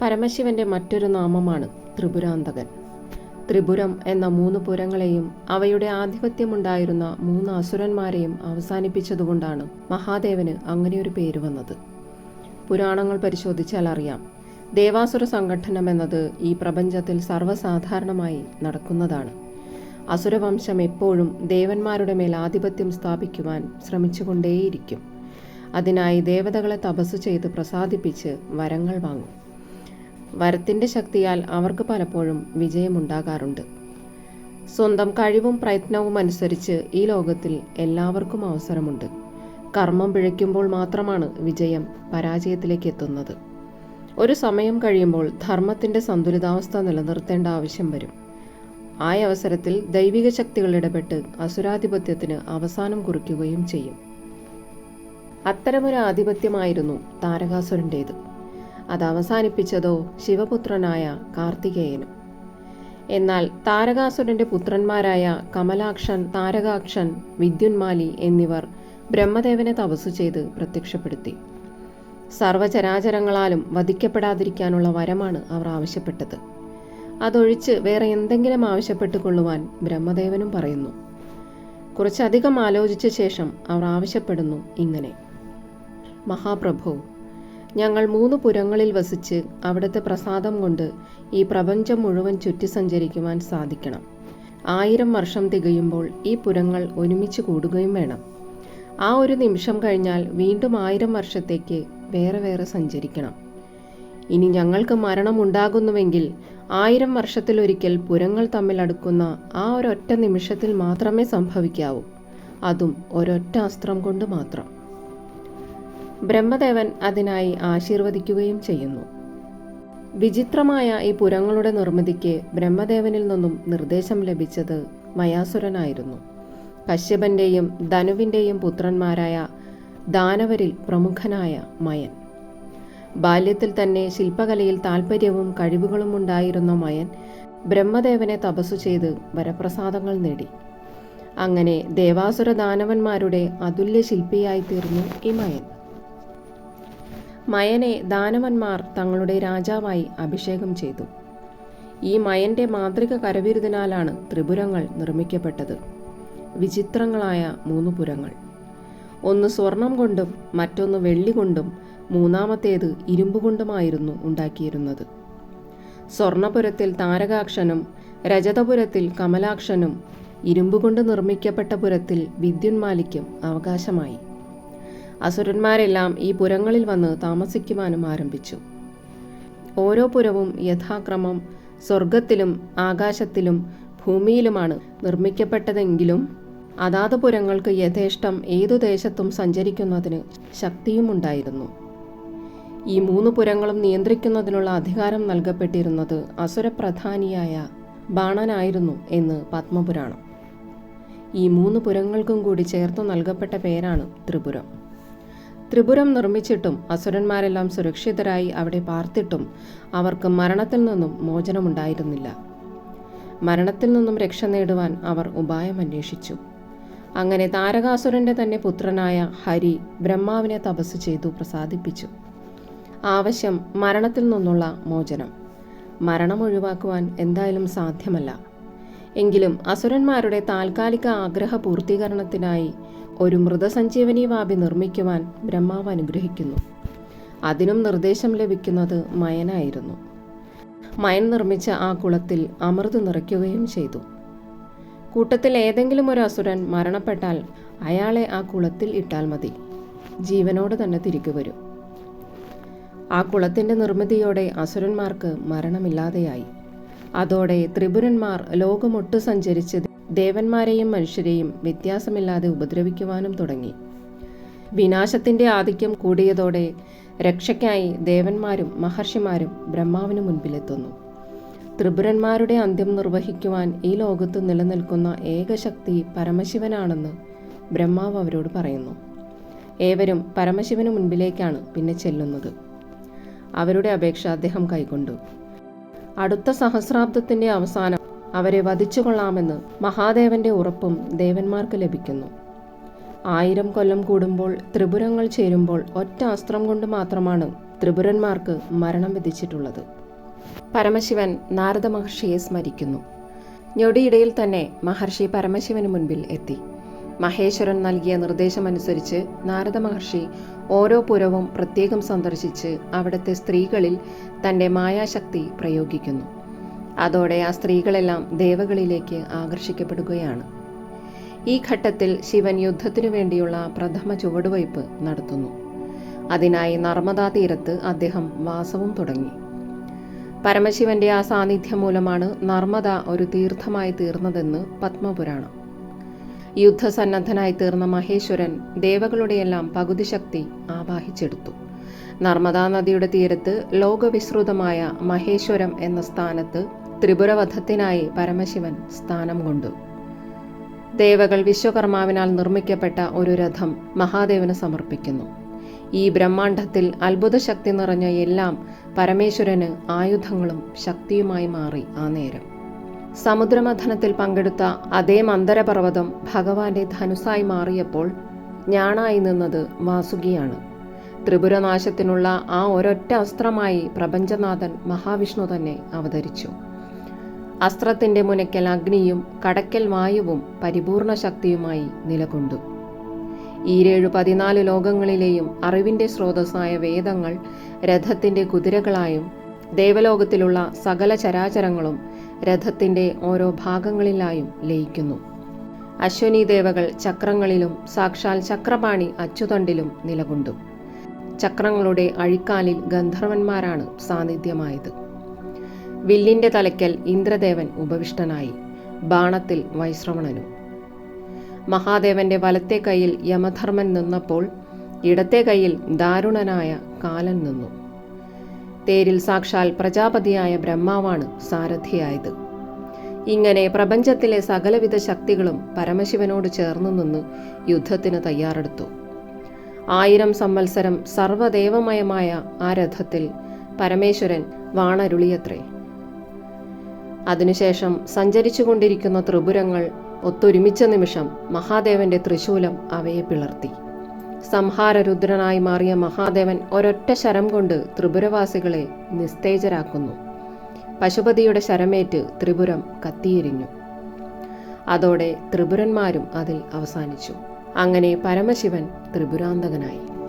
പരമശിവന്റെ മറ്റൊരു നാമമാണ് ത്രിപുരാന്തകൻ. ത്രിപുരം എന്ന മൂന്ന് പുരങ്ങളെയും അവയുടെ ആധിപത്യമുണ്ടായിരുന്ന മൂന്ന് അസുരന്മാരെയും അവസാനിപ്പിച്ചതുകൊണ്ടാണ് മഹാദേവന് അങ്ങനെയൊരു പേര് വന്നത്. പുരാണങ്ങൾ പരിശോധിച്ചാൽ അറിയാം ദേവാസുര സംഘടനം എന്നത് ഈ പ്രപഞ്ചത്തിൽ സർവസാധാരണമായി നടക്കുന്നതാണ്. അസുരവംശം എപ്പോഴും ദേവന്മാരുടെ മേൽ ആധിപത്യം സ്ഥാപിക്കുവാൻ ശ്രമിച്ചുകൊണ്ടേയിരിക്കും. അതിനായി ദേവതകളെ തപസ് ചെയ്ത് പ്രസാദിപ്പിച്ച് വരങ്ങൾ വാങ്ങും. വരത്തിന്റെ ശക്തിയാൽ അവർക്ക് പലപ്പോഴും വിജയമുണ്ടാകാറുണ്ട്. സ്വന്തം കഴിവും പ്രയത്നവും അനുസരിച്ച് ഈ ലോകത്തിൽ എല്ലാവർക്കും അവസരമുണ്ട്. കർമ്മം പിഴയ്ക്കുമ്പോൾ മാത്രമാണ് വിജയം പരാജയത്തിലേക്ക് എത്തുന്നത്. ഒരു സമയം കഴിയുമ്പോൾ ധർമ്മത്തിന്റെ സന്തുലിതാവസ്ഥ നിലനിർത്തേണ്ട ആവശ്യം വരും. ആ അവസരത്തിൽ ദൈവിക ശക്തികൾ ഇടപെട്ട് അസുരാധിപത്യത്തിന് അവസാനം കുറിക്കുകയും ചെയ്യും. അത്തരമൊരു ആധിപത്യമായിരുന്നു താരകാസുരന്റേത് അത് അവസാനിപ്പിച്ചതോ ശിവപുത്രനായ കാർത്തികേയനും. എന്നാൽ താരകാസുരന്റെ പുത്രന്മാരായ കമലാക്ഷൻ താരകാക്ഷൻ വിദ്യുന്മാലി എന്നിവർ ബ്രഹ്മദേവനെ തപസ്സു ചെയ്ത് പ്രത്യക്ഷപ്പെടുത്തി. സർവചരാചരങ്ങളാലും വധിക്കപ്പെടാതിരിക്കാനുള്ള വരമാണ് അവർ ആവശ്യപ്പെട്ടത്. അതൊഴിച്ച് വേറെ എന്തെങ്കിലും ആവശ്യപ്പെട്ടുകൊള്ളുവാൻ ബ്രഹ്മദേവനും പറയുന്നു. കുറച്ചധികം ആലോചിച്ച ശേഷം അവർ ആവശ്യപ്പെടുന്നു ഇങ്ങനെ. മഹാപ്രഭു ഞങ്ങൾ മൂന്ന് പുരങ്ങളിൽ വസിച്ച് അവിടുത്തെ പ്രസാദം കൊണ്ട് ഈ പ്രപഞ്ചം മുഴുവൻ ചുറ്റി സഞ്ചരിക്കുവാൻ സാധിക്കണം. ആയിരം വർഷം തികയുമ്പോൾ ഈ പുരങ്ങൾ ഒരുമിച്ച് കൂടുകയും വേണം. ആ ഒരു നിമിഷം കഴിഞ്ഞാൽ വീണ്ടും ആയിരം വർഷത്തേക്ക് വേറെ വേറെ സഞ്ചരിക്കണം. ഇനി ഞങ്ങൾക്ക് മരണമുണ്ടാകുന്നുവെങ്കിൽ ആയിരം വർഷത്തിലൊരിക്കൽ പുരങ്ങൾ തമ്മിൽ അടുക്കുന്ന ആ ഒരൊറ്റ നിമിഷത്തിൽ മാത്രമേ സംഭവിക്കാവൂ. അതും ഒരൊറ്റ അസ്ത്രം കൊണ്ട് മാത്രം. ബ്രഹ്മദേവൻ അതിനായി ആശീർവദിക്കുകയും ചെയ്യുന്നു. വിചിത്രമായ ഈ പുരങ്ങളുടെ നിർമ്മിതിക്ക് ബ്രഹ്മദേവനിൽ നിന്നും നിർദ്ദേശം ലഭിച്ചത് മയാസുരനായിരുന്നു. കശ്യപന്റെയും ധനുവിന്റെയും പുത്രന്മാരായ ദാനവരിൽ പ്രമുഖനായ മയൻ. ബാല്യത്തിൽ തന്നെ ശില്പകലയിൽ താൽപ്പര്യവും കഴിവുകളും ഉണ്ടായിരുന്ന മയൻ ബ്രഹ്മദേവനെ തപസ്സു ചെയ്ത് വരപ്രസാദങ്ങൾ നേടി. അങ്ങനെ ദേവാസുര ദാനവന്മാരുടെ അതുല്യ ശില്പിയായി തീർന്നു ഈ മയൻ. മയനെ ദാനവന്മാർ തങ്ങളുടെ രാജാവായി അഭിഷേകം ചെയ്തു. ഈ മയന്റെ മാന്ത്രിക കരവിരുതിനാലാണ് ത്രിപുരങ്ങൾ നിർമ്മിക്കപ്പെട്ടത്. വിചിത്രങ്ങളായ മൂന്ന് പുരങ്ങൾ. ഒന്ന് സ്വർണം കൊണ്ടും മറ്റൊന്ന് വെള്ളി കൊണ്ടും മൂന്നാമത്തേത് ഇരുമ്പ് കൊണ്ടുമായിരുന്നു ഉണ്ടാക്കിയിരുന്നത്. സ്വർണപുരത്തിൽ താരകാക്ഷനും രജതപുരത്തിൽ കമലാക്ഷനും ഇരുമ്പ് കൊണ്ട് നിർമ്മിക്കപ്പെട്ട പുരത്തിൽ വിദ്യുന്മാലിക്കും അവകാശമായി. അസുരന്മാരെല്ലാം ഈ പുരങ്ങളിൽ വന്ന് താമസിക്കുവാനും ആരംഭിച്ചു. ഓരോ പുരവും യഥാക്രമം സ്വർഗത്തിലും ആകാശത്തിലും ഭൂമിയിലുമാണ് നിർമ്മിക്കപ്പെട്ടതെങ്കിലും അതാത് പുരങ്ങൾക്ക് യഥേഷ്ടം ഏതു ദേശത്തും സഞ്ചരിക്കുന്നതിന് ശക്തിയുമുണ്ടായിരുന്നു ഈ മൂന്ന് പുരങ്ങളും നിയന്ത്രിക്കുന്നതിനുള്ള അധികാരം നൽകപ്പെട്ടിരുന്നത് അസുരപ്രധാനിയായ ബാണനായിരുന്നു എന്ന് പത്മപുരാണം. ഈ മൂന്ന് പുരങ്ങൾക്കും കൂടി ചേർത്ത് നൽകപ്പെട്ട പേരാണ് ത്രിപുരം. ത്രിപുരം നിർമ്മിച്ചിട്ടും അസുരന്മാരെല്ലാം സുരക്ഷിതരായി അവിടെ പാർത്തിട്ടും അവർക്ക് മരണത്തിൽ നിന്നും മോചനമുണ്ടായിരുന്നില്ല. മരണത്തിൽ നിന്നും രക്ഷ നേടുവാൻ അവർ ഉപായം അന്വേഷിച്ചു. അങ്ങനെ താരകാസുരന്റെ തന്നെ പുത്രനായ ഹരി ബ്രഹ്മാവിനെ തപസ് ചെയ്തു പ്രസാദിപ്പിച്ചു. ആവശ്യം മരണത്തിൽ നിന്നുള്ള മോചനം. മരണം ഒഴിവാക്കുവാൻ എന്തായാലും സാധ്യമല്ല. എങ്കിലും അസുരന്മാരുടെ താൽക്കാലിക ആഗ്രഹ പൂർത്തീകരണത്തിനായി ഒരു മൃതസഞ്ജീവനി വാപി നിർമ്മിക്കുവാൻ ബ്രഹ്മാവ് അനുഗ്രഹിക്കുന്നു. അതിനും നിർദ്ദേശം ലഭിക്കുന്നത് മയനായിരുന്നു. മയൻ നിർമ്മിച്ച ആ കുളത്തിൽ അമൃത് നിറയ്ക്കുകയും ചെയ്തു. കൂട്ടത്തിൽ ഏതെങ്കിലും ഒരു അസുരൻ മരണപ്പെട്ടാൽ അയാളെ ആ കുളത്തിൽ ഇട്ടാൽ മതി. ജീവനോട് തന്നെ തിരികെ വരും. ആ കുളത്തിന്റെ നിർമ്മിതിയോടെ അസുരന്മാർക്ക് മരണമില്ലാതെയായി. അതോടെ ത്രിപുരന്മാർ ലോകമൊട്ടു സഞ്ചരിച്ച് ദേവന്മാരെയും മനുഷ്യരെയും വ്യത്യാസമില്ലാതെ ഉപദ്രവിക്കുവാനും തുടങ്ങി. വിനാശത്തിന്റെ ആധിക്യം കൂടിയതോടെ രക്ഷയ്ക്കായി ദേവന്മാരും മഹർഷിമാരും ബ്രഹ്മാവിന് മുൻപിലെത്തുന്നു. ത്രിപുരന്മാരുടെ അന്ത്യം നിർവഹിക്കുവാൻ ഈ ലോകത്ത് നിലനിൽക്കുന്ന ഏകശക്തി പരമശിവനാണെന്ന് ബ്രഹ്മാവ് അവരോട് പറയുന്നു. ഏവരും പരമശിവന് മുൻപിലേക്കാണ് പിന്നെ ചെല്ലുന്നത്. അവരുടെ അപേക്ഷ അദ്ദേഹം കൈക്കൊണ്ടു. അടുത്ത സഹസ്രാബ്ദത്തിന്റെ അവസാനം അവരെ വധിച്ചുകൊള്ളാമെന്ന് മഹാദേവന്റെ ഉറപ്പും ദേവന്മാർക്ക് ലഭിക്കുന്നു. ആയിരം കൊല്ലം കൂടുമ്പോൾ ത്രിപുരങ്ങൾ ചേരുമ്പോൾ ഒറ്റ അസ്ത്രം കൊണ്ട് മാത്രമാണ് ത്രിപുരന്മാർക്ക് മരണം വിധിച്ചിട്ടുള്ളത്. പരമശിവൻ നാരദ മഹർഷിയെ സ്മരിക്കുന്നു. ഞൊടിയിടയിൽ തന്നെ മഹർഷി പരമശിവന് മുൻപിൽ എത്തി. മഹേശ്വരൻ നൽകിയ നിർദ്ദേശമനുസരിച്ച് നാരദ മഹർഷി ഓരോ പുരവും പ്രത്യേകം സന്ദർശിച്ച് അവിടുത്തെ സ്ത്രീകളിൽ തന്റെ മായാശക്തി പ്രയോഗിക്കുന്നു. അതോടെ ആ സ്ത്രീകളെല്ലാം ദേവകളിലേക്ക് ആകർഷിക്കപ്പെടുകയാണ്. ഈ ഘട്ടത്തിൽ ശിവൻ യുദ്ധത്തിനു വേണ്ടിയുള്ള പ്രഥമ ചുവടുവയ്പ് നടത്തുന്നു. അതിനായി നർമ്മദാ തീരത്ത് അദ്ദേഹം വാസവും തുടങ്ങി. പരമശിവന്റെ ആ സാന്നിധ്യം മൂലമാണ് നർമ്മദ ഒരു തീർത്ഥമായി തീർന്നതെന്ന് പത്മപുരാണം. യുദ്ധസന്നദ്ധനായി തീർന്ന മഹേശ്വരൻ ദേവകളുടെയെല്ലാം പകുതി ശക്തി ആവാഹിച്ചെടുത്തു. നർമ്മദാ നദിയുടെ തീരത്ത് ലോകവിശ്രുതമായ മഹേശ്വരം എന്ന സ്ഥാനത്ത് ത്രിപുരവധത്തിനായി പരമശിവൻ സ്ഥാനം കൊണ്ടു. ദേവകൾ വിശ്വകർമാവിനാൽ നിർമ്മിക്കപ്പെട്ട ഒരു രഥം മഹാദേവന് സമർപ്പിക്കുന്നു. ഈ ബ്രഹ്മാണ്ഡത്തിൽ അത്ഭുത ശക്തി നിറഞ്ഞ എല്ലാം പരമേശ്വരന് ആയുധങ്ങളും ശക്തിയുമായി മാറി ആ നേരം. സമുദ്രമഥനത്തിൽ പങ്കെടുത്ത അതേ മന്ദരപർവതം ഭഗവാന്റെ ധനുസായി മാറിയപ്പോൾ ഞാനായി നിന്നത് വാസുകിയാണ്. ത്രിപുരനാശത്തിനുള്ള ആ ഒരൊറ്റ അസ്ത്രമായി പ്രപഞ്ചനാഥൻ മഹാവിഷ്ണു തന്നെ അവതരിച്ചു. അസ്ത്രത്തിന്റെ മുനയ്ക്കൽ അഗ്നിയും കടക്കൽ വായുവും പരിപൂർണ ശക്തിയുമായി നിലകൊണ്ടു. ഈരേഴു പതിനാല് ലോകങ്ങളിലെയും അറിവിന്റെ സ്രോതസ്സായ വേദങ്ങൾ രഥത്തിന്റെ കുതിരകളായും ദേവലോകത്തിലുള്ള സകല ചരാചരങ്ങളും രഥത്തിന്റെ ഓരോ ഭാഗങ്ങളിലായും ലയിക്കുന്നു. അശ്വനി ദേവകൾ ചക്രങ്ങളിലും സാക്ഷാൽ ചക്രപാണി അച്ചുതണ്ടിലും നിലകൊണ്ടു. ചക്രങ്ങളുടെ അഴിക്കാലിൽ ഗന്ധർവന്മാരാണ് സാന്നിധ്യമായത്. വില്ലിന്റെ തലയ്ക്കൽ ഇന്ദ്രദേവൻ ഉപവിഷ്ടനായി. ബാണത്തിൽ വൈശ്രവണനും. മഹാദേവന്റെ വലത്തെ കയ്യിൽ യമധർമ്മൻ നിന്നപ്പോൾ ഇടത്തെ കയ്യിൽ ദാരുണനായ കാലൻ നിന്നു. തേരിൽ സാക്ഷാൽ പ്രജാപതിയായ ബ്രഹ്മാവാണ് സാരഥിയായത്. ഇങ്ങനെ പ്രപഞ്ചത്തിലെ സകലവിധ ശക്തികളും പരമശിവനോട് ചേർന്നു നിന്ന് യുദ്ധത്തിന് തയ്യാറെടുത്തു. ആയിരം സംവത്സരം സർവദേവമയമായ ആ രഥത്തിൽ പരമേശ്വരൻ വാണരുളിയത്രേ. അതിനുശേഷം സഞ്ചരിച്ചുകൊണ്ടിരിക്കുന്ന ത്രിപുരങ്ങൾ ഒത്തൊരുമിച്ച നിമിഷം മഹാദേവന്റെ തൃശൂലം അവയെ പിളർത്തി. സംഹാരരുദ്രനായി മാറിയ മഹാദേവൻ ഒരൊറ്റ ശരം കൊണ്ട് ത്രിപുരവാസികളെ നിസ്തേജരാക്കുന്നു. പശുപതിയുടെ ശരമേറ്റ് ത്രിപുരം കത്തിയെരിഞ്ഞു. അതോടെ ത്രിപുരന്മാരും അതിൽ അവസാനിച്ചു. അങ്ങനെ പരമശിവൻ ത്രിപുരാന്തകനായി.